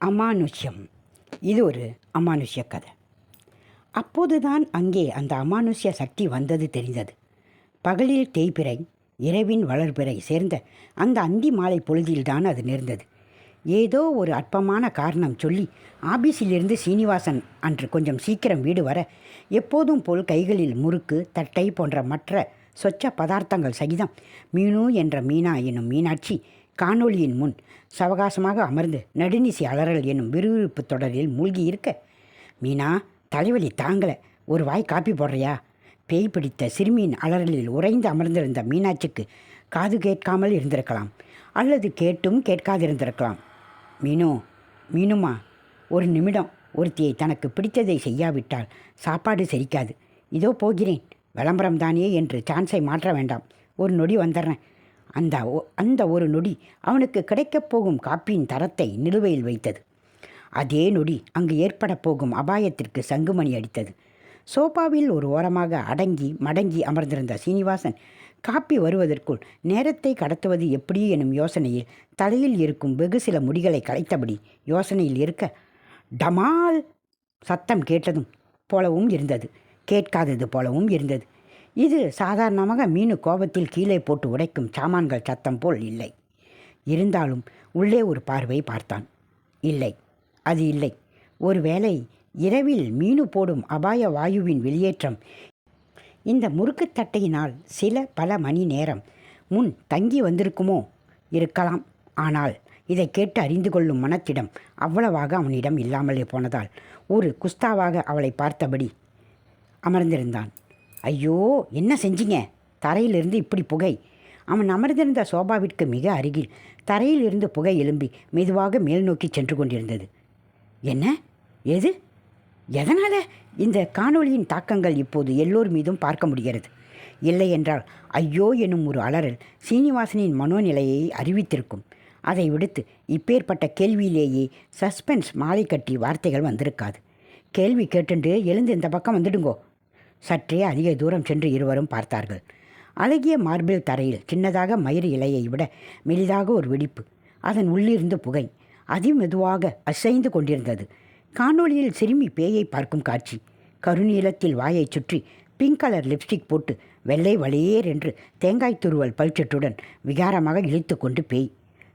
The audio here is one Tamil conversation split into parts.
அமானுஷ்யம். இது ஒரு அமானுஷ்ய கதை. அப்போதுதான் அங்கே அந்த அமானுஷ்ய சக்தி வந்தது தெரிந்தது. பகலில் தேய்பிறை இரவின் வளர்பிறை சேர்ந்த அந்த அந்தி மாலை பொழுதில்தான் அது நேர்ந்தது. ஏதோ ஒரு அற்பமான காரணம் சொல்லி ஆபீஸிலிருந்து சீனிவாசன் அன்று கொஞ்சம் சீக்கிரம் வீடு வர எப்போதும் போல் கைகளில் முறுக்கு தட்டை போன்ற மற்ற சொச்ச பதார்த்தங்கள் சகிதம். மீனு என்ற மீனா என்னும் மீனாட்சி காணொளியின் முன் சவகாசமாக அமர்ந்து நடுநிசி அலறல் என்னும் விறுவிறுப்பு தொடரில் மூழ்கி இருக்க மீனா தலைவலி தாங்கலை. ஒரு வாய் காப்பி போடுறியா? பேய் பிடித்த சிறுமியின் அலறலில் உறைந்து அமர்ந்திருந்த மீனாட்சிக்கு காது கேட்காமல் இருந்திருக்கலாம் அல்லது கேட்டும் கேட்காதிருந்திருக்கலாம். மீனு மீனுமா ஒரு நிமிடம். ஒருத்தியை தனக்கு பிடித்ததை செய்யாவிட்டால் சாப்பாடு செரிக்காது. இதோ போகிறேன். விளம்பரம் தானே? என்று சான்ஸை மாற்ற வேண்டாம். ஒரு நொடி வந்துடுறேன். அந்த அந்த ஒரு நொடி அவனுக்கு கிடைக்கப் போகும் காப்பியின் தரத்தை நிலுவையில் வைத்தது. அதே நொடி அங்கு ஏற்பட போகும் அபாயத்திற்கு சங்குமணி அடித்தது. சோபாவில் ஒரு ஓரமாக அடங்கி மடங்கி அமர்ந்திருந்த சீனிவாசன் காப்பி வருவதற்குள் நேரத்தை கடத்துவது எப்படி எனும் யோசனையில் தலையில் இருக்கும் வெகு சில முடிகளை கலைத்தபடி யோசனையில் இருக்க டமால்! சத்தம் கேட்டதும் போலவும் இருந்தது. கேட்காதது போலவும் இருந்தது. இது சாதாரணமாக மீனு கோபத்தில் கீழே போட்டு உடைக்கும் சாமான்கள் சத்தம் போல் இல்லை. இருந்தாலும் உள்ளே ஒரு பார்வை பார்த்தான். இல்லை அது இல்லை. ஒருவேளை இரவில் மீனு போடும் அபாய வாயுவின் வெளியேற்றம் இந்த முறுக்குத் தட்டையினால் சில பல மணி நேரம் முன் தங்கி வந்திருக்குமோ? இருக்கலாம். ஆனால் இதை கேட்டு அறிந்து கொள்ளும் மனத்திடம் அவ்வளவாக அவனிடம் இல்லாமலே போனதால் ஒரு குஸ்தாவாக அவளை பார்த்தபடி அமர்ந்திருந்தான். ஐயோ என்ன செஞ்சீங்க? தரையிலிருந்து இப்படி புகை. அவன் அமர்ந்திருந்த சோபாவிற்கு மிக அருகில் தரையில் இருந்து புகை எழும்பி மெதுவாக மேல் நோக்கி சென்று கொண்டிருந்தது. என்ன? எது? எதனால்? இந்த காணொளியின் தாக்கங்கள் இப்போது எல்லோர் மீதும் பார்க்க முடிகிறது. இல்லை என்றால் ஐயோ எனும் ஒரு அலறல் சீனிவாசனின் மனோநிலையை அறிவித்திருக்கும். அதை விடுத்து இப்பேற்பட்ட கேள்வியிலேயே சஸ்பென்ஸ் மாலை கட்டி வார்த்தைகள் வந்திருக்காது. கேள்வி கேட்டுண்டு எழுந்து இந்த பக்கம் வந்துடுங்கோ. சற்றே அதிக தூரம் சென்று இருவரும் பார்த்தார்கள். அழகிய மார்பிள் தரையில் சின்னதாக மயிறு இலையை விட மெலிதாக ஒரு வெடிப்பு. அதன் உள்ளிருந்து புகை அதிமெதுவாக அசைந்து கொண்டிருந்தது. காணொளியில் சிறுமி பேயை பார்க்கும் காட்சி. கருநீலத்தில் வாயைச் சுற்றி பிங்க் கலர் லிப்ஸ்டிக் போட்டு வெள்ளை வளையேர் என்று தேங்காய் துருவல் பல்ச்சட்டுடன் விகாரமாக இழுத்து கொண்டு பேய்.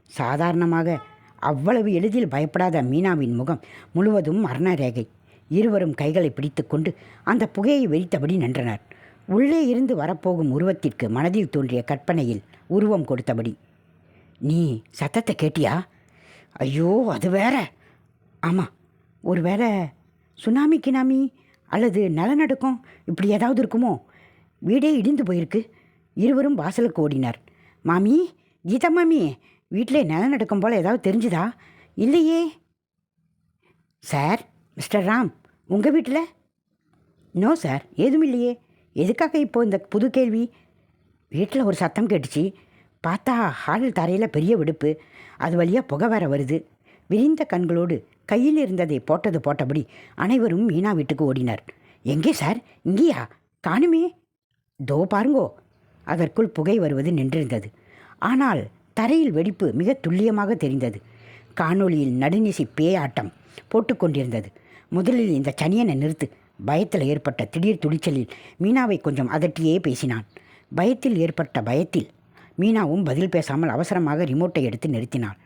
சாதாரணமாக அவ்வளவு எளிதில் பயப்படாத மீனாவின் முகம் முழுவதும் மரண ரேகை. இருவரும் கைகளை பிடித்துக்கொண்டு அந்த புகையை வெறித்தபடி நின்றனர். உள்ளே இருந்து வரப்போகும் உருவத்திற்கு மனதில் தோன்றிய கற்பனையில் உருவம் கொடுத்தபடி நீ சத்தத்தை கேட்டியா? ஐயோ அது வேற. ஆமாம் ஒருவேளை சுனாமி கினாமி அல்லது நிலநடுக்கம் இப்படி ஏதாவது இருக்குமோ? வீடே இடிந்து போயிருக்கு. இருவரும் வாசலுக்கு ஓடினார். மாமி கீதா மாமி வீட்டிலே நிலநடுக்கம் போல் ஏதாவது தெரிஞ்சுதா? இல்லையே. சார் மிஸ்டர் ராம் உங்கள் வீட்டில்? நோ சார் ஏதும் இல்லையே. எதுக்காக இப்போ இந்த புது கேள்வி? வீட்டில் ஒரு சத்தம் கேட்டுச்சு. பார்த்தா ஹால் தரையில் பெரிய வெடிப்பு. அது வழியாக புகை வர வருது. விரிந்த கண்களோடு கையில் இருந்ததை போட்டது போட்டபடி அனைவரும் மீனா வீட்டுக்கு ஓடினர். எங்கே சார்? இங்கேயா? காணுமே. தோ பாருங்கோ. அதற்குள் புகை வருவது நின்றிருந்தது. ஆனால் தரையில் வெடிப்பு மிக துல்லியமாக தெரிந்தது. காணொளியில் நடுநிசி பேயாட்டம் போட்டுக்கொண்டிருந்தது. முதலில் இந்த சனியனை நிறுத்து. பயத்தில் ஏற்பட்ட திடீர் துடிச்சலில் மீனாவை கொஞ்சம் அதட்டியே பேசினான். பயத்தில் ஏற்பட்ட பயத்தில் மீனாவும் பதில் பேசாமல் அவசரமாக ரிமோட்டை எடுத்து நிறுத்தினாள்.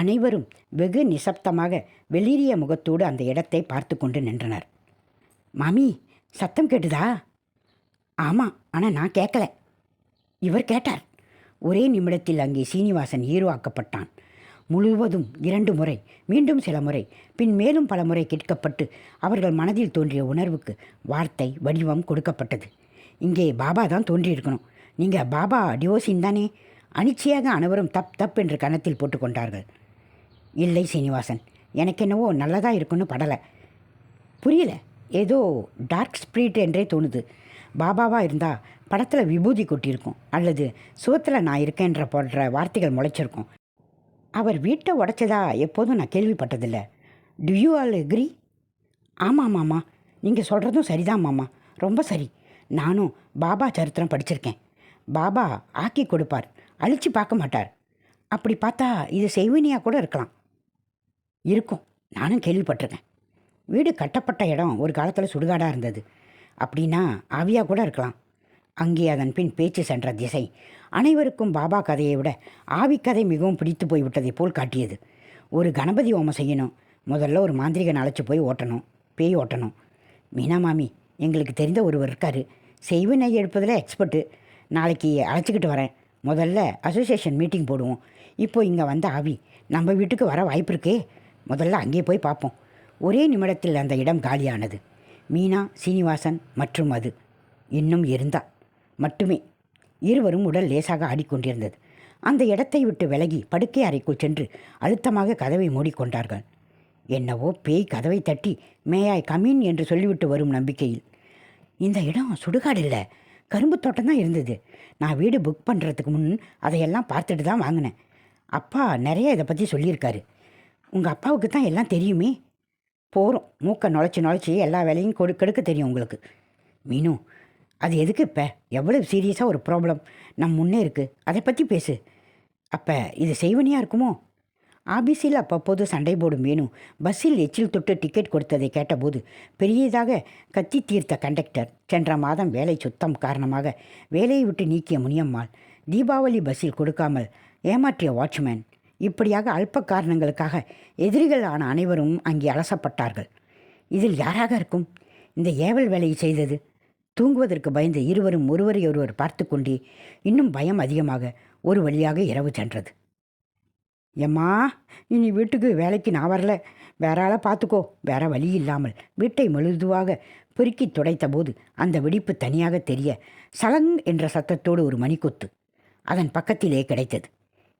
அனைவரும் வெகு நிசப்தமாக வெளிரிய முகத்தோடு அந்த இடத்தை பார்த்து கொண்டு நின்றனர். மாமி சத்தம் கேட்டுதா? ஆமாம் ஆனால் நான் கேட்கல இவர் கேட்டார். ஒரே நிமிடத்தில் அங்கே சீனிவாசன் ஹீரோ ஆக்கப்பட்டான். முழுவதும் இரண்டு முறை மீண்டும் சில முறை பின் மேலும் பல முறை கேட்கப்பட்டு அவர்கள் மனதில் தோன்றிய உணர்வுக்கு வார்த்தை வடிவம் கொடுக்கப்பட்டது. இங்கே பாபா தான் தோன்றியிருக்கணும். நீங்கள் பாபா டிவோசின் தானே? அனிச்சையாக அனைவரும் தப் தப் என்று கணத்தில் போட்டுக்கொண்டார்கள் இல்லை சீனிவாசன் எனக்கு என்னவோ நல்லதாக இருக்குன்னு படலை. புரியல ஏதோ டார்க் ஸ்பிரிட் என்றே தோணுது. பாபாவாக இருந்தால் படத்தில் விபூதி கொட்டியிருக்கும் அல்லது சுவத்தில் நான் இருக்கேன்ற போன்ற வார்த்தைகள் முளைச்சிருக்கும். அவர் வீட்டை உடைச்சதா எப்போதும் நான் கேள்விப்பட்டதில்லை. டு யூ ஆல் எக்ரி ஆமாம் மாமா நீங்கள் சொல்கிறதும் சரிதான் மாமா. ரொம்ப சரி. நானும் பாபா சரித்திரம் படிச்சிருக்கேன். பாபா ஆக்கி கொடுப்பார். அழிச்சு பார்க்க மாட்டார். அப்படி பார்த்தா இது செய்வினியாக கூட இருக்கலாம். இருக்கும். நானும் கேள்விப்பட்டிருக்கேன். வீடு கட்டப்பட்ட இடம் ஒரு காலத்தில் சுடுகாடாக இருந்தது. அப்படின்னா ஆவியாக கூட இருக்கலாம். அங்கே அதன் பின் பேச்சு சென்ற திசை. அனைவருக்கும் பாபா கதையை விட ஆவிக்கதை மிகவும் பிடித்து போய்விட்டதைப் போல் காட்டியது. ஒரு கணபதி ஹோமம் செய்யணும். முதல்ல ஒரு மாந்திரிகன் அழைச்சி போய் ஓட்டணும். பேய் ஓட்டணும். மீனா மாமி எங்களுக்கு தெரிந்த ஒருவர் இருக்கார். செய்வினை எடுப்பதில் எக்ஸ்பர்ட்டு நாளைக்கு அழைச்சிக்கிட்டு வரேன். முதல்ல அசோசியேஷன் மீட்டிங் போடுவோம். இப்போ இங்கே வந்த ஆவி நம்ம வீட்டுக்கு வர வாய்ப்பு இருக்கே. முதல்ல அங்கேயே போய் பார்ப்போம். ஒரே நிமிடத்தில் அந்த இடம் காலியானது. மீனா சீனிவாசன் மற்றும் அது. இன்னும் இருந்தா. மட்டுமே. இருவரும் உடல் லேசாக ஆடிக்கொண்டிருந்தது. அந்த இடத்தை விட்டு விலகி படுக்கை அறைக்குள் சென்று அழுத்தமாக கதவை மூடிக்கொண்டார்கள். என்னவோ பேய் கதவை தட்டி மேயாய் கமீன் என்று சொல்லிவிட்டு வரும் நம்பிக்கையில். இந்த இடம் சுடுகாடு இல்லை. கரும்பு தோட்டம் தான் இருந்தது. நான் வீடு புக் பண்ணுறதுக்கு முன் அதையெல்லாம் பார்த்துட்டு தான் வாங்கினேன். அப்பா நிறைய இதை பற்றி சொல்லியிருக்காரு. உங்கள் அப்பாவுக்கு தான் எல்லாம் தெரியுமே? போகிறோம் மூக்கை நுழைச்சி நுழைச்சி எல்லா வேலையும் கொடு கெடுக்க தெரியும் உங்களுக்கு. மீனு அது எதுக்கு இப்போ? எவ்வளவு சீரியஸாக ஒரு ப்ராப்ளம் நம் முன்னே இருக்குது அதை பற்றி பேசு. அப்போ இது செய்வனியாக இருக்குமோ? ஆபீஸில் அப்பப்போது சண்டை போடும் வேணும் பஸ்ஸில் எச்சில் தொட்டு டிக்கெட் கொடுத்ததை கேட்டபோது பெரியதாக கத்தி தீர்த்த கண்டக்டர் சென்ற மாதம் வேலை சுத்தம் காரணமாக வேலையை விட்டு நீக்கிய முனியம்மாள் தீபாவளி பஸ்ஸில் கொடுக்காமல் ஏமாற்றிய வாட்ச்மேன் இப்படியாக அல்ப காரணங்களுக்காக எதிரிகள் ஆன அனைவரும் அங்கே அலசப்பட்டார்கள். இதில் யாராக இருக்கும்? இந்த ஏவல் வேலையை செய்தது தூங்குவதற்கு பயந்த இருவரும் ஒருவரை ஒருவர் பார்த்து கொண்டே இன்னும் பயம் அதிகமாக ஒரு வழியாக இரவு சென்றது. எம்மா இனி வீட்டுக்கு வேலைக்கு நான் வரல. வேற ஆளை பார்த்துக்கோ. வேற வழி இல்லாமல் வீட்டை மெழுதுவாக பெருக்கி துடைத்த போது அந்த வெடிப்பு தனியாக தெரிய சலங் என்ற சத்தத்தோடு ஒரு மணிக்கொத்து அதன் பக்கத்திலே கிடைத்தது.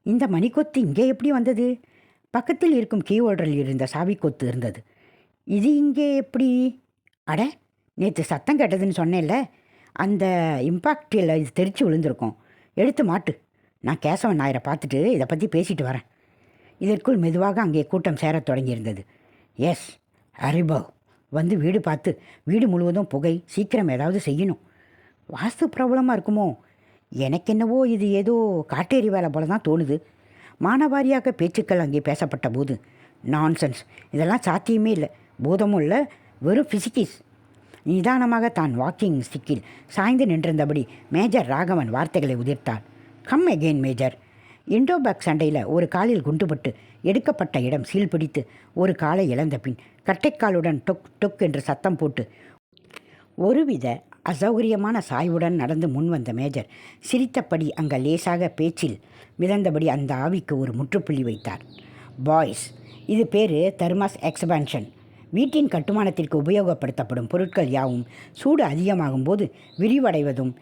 இந்த மணிக்கொத்து இங்கே எப்படி வந்தது? பக்கத்தில் இருக்கும் கீ ஹோல்டரில் இருந்த சாவிக்கொத்து இருந்தது. இது இங்கே எப்படி? அட நேற்று சத்தம் கேட்டதுன்னு சொன்னேன்ல அந்த இம்பாக்டில் இது தெரிச்சு விழுந்திருக்கும். எடுத்து மாட்டு. நான் கேசவன் நாயரை பார்த்துட்டு இதை பற்றி பேசிட்டு வரேன். இதற்குள் மெதுவாக அங்கே கூட்டம் சேரத் தொடங்கியிருந்தது. எஸ் ஹரிபவ் வந்து வீடு பார்த்து வீடு முழுவதும் புகை சீக்கிரம் ஏதாவது செய்யணும். வாஸ்து ப்ராப்ளமாக இருக்குமோ? எனக்கு என்னவோ இது ஏதோ காட்டேரி வேலை போல தான் தோணுது. மானவாரியாக பேச்சுக்கள் அங்கே பேசப்பட்ட போது நான்சென்ஸ் இதெல்லாம் சாத்தியமே இல்லை. பூதமும் இல்லை. வெறும் ஃபிசிக்கிஸ் நிதானமாக தான் வாக்கிங் ஸ்டிக்கில் சாய்ந்து நின்றிருந்தபடி மேஜர் ராகவன் வார்த்தைகளை உதிர்த்தார். Come again major Indo Pak சண்டையில் ஒரு காலில் குண்டுபட்டு எடுக்கப்பட்ட இடம் சீல் பிடித்து ஒரு காலை இழந்த பின் கட்டைக்காலுடன் டொக் டொக் என்று சத்தம் போட்டு ஒருவித அசௌகரியமான சாய்வுடன் நடந்து முன்வந்த மேஜர் சிரித்தபடி அங்கே லேசாக பேச்சில் மிதந்தபடி அந்த ஆவிக்கு ஒரு முற்றுப்புள்ளி வைத்தார். பாய்ஸ் இது பேர் தர்மாஸ் எக்ஸ்பான்ஷன். வீட்டின் கட்டுமானத்திற்கு உபயோகப்படுத்தப்படும் பொருட்கள் யாவும் சூடு அதிகமாகும் போது விரிவடைவதும்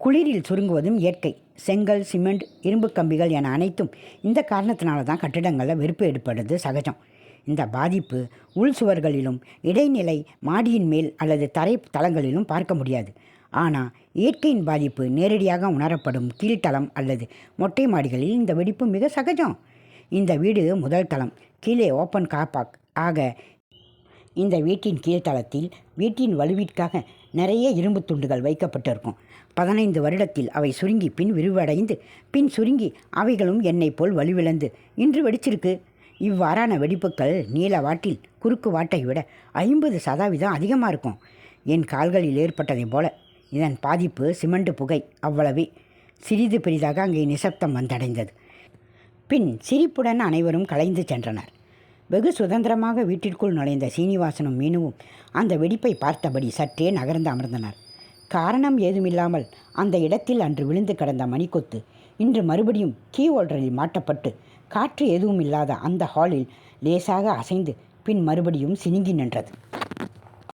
குளிரில் சுருங்குவதும் இயற்கை. செங்கல் சிமெண்ட் இரும்பு கம்பிகள் என அனைத்தும் இந்த காரணத்தினால தான் கட்டிடங்களில் வெறுப்பு ஏற்படுறது சகஜம். இந்த பாதிப்பு உள் சுவர்களிலும் இடைநிலை மாடியின் மேல் அல்லது தரை தளங்களிலும் பார்க்க முடியாது. ஆனால் இயற்கையின் பாதிப்பு நேரடியாக உணரப்படும் கீழ்த்தளம் அல்லது மொட்டை மாடிகளில் இந்த வெடிப்பு மிக சகஜம். இந்த வீடு முதல் தளம் கீழே ஓப்பன் காப்பாக் ஆக இந்த வீட்டின் கீழ்த்தளத்தில் வீட்டின் வலுவிற்காக நிறைய இரும்பு துண்டுகள் வைக்கப்பட்டிருக்கும். பதினைந்து வருடத்தில் அவை சுருங்கி பின் விரிவடைந்து பின் சுருங்கி அவைகளும் என்னைப் போல் வலுவிழந்து இன்று வெடிச்சிருக்கு. இவ்வாறான வெடிப்புகள் நீல வாட்டில் குறுக்கு வாட்டை விட ஐம்பது சதவீதம் அதிகமாக இருக்கும். என் கால்களில் ஏற்பட்டதைப் போல இதன் பாதிப்பு சிமெண்ட் புகை அவ்வளவே. சிறிது பெரிதாக அங்கே நிசப்தம் வந்தடைந்தது. பின் சிரிப்புடன் அனைவரும் கலைந்து சென்றனர். வெகு சுதந்திரமாக வீட்டிற்குள் நுழைந்த சீனிவாசனும் மீனுவும் அந்த வெடிப்பை பார்த்தபடி சற்றே நகர்ந்து அமர்ந்தனர். காரணம் ஏதுமில்லாமல் அந்த இடத்தில் அன்று விழுந்து கிடந்த மணிக்கொத்து இன்று மறுபடியும் கீ ஹோல்டரில் மாட்டப்பட்டு காற்று எதுவும் இல்லாத அந்த ஹாலில் லேசாக அசைந்து பின் மறுபடியும் சினுங்கி நின்றது.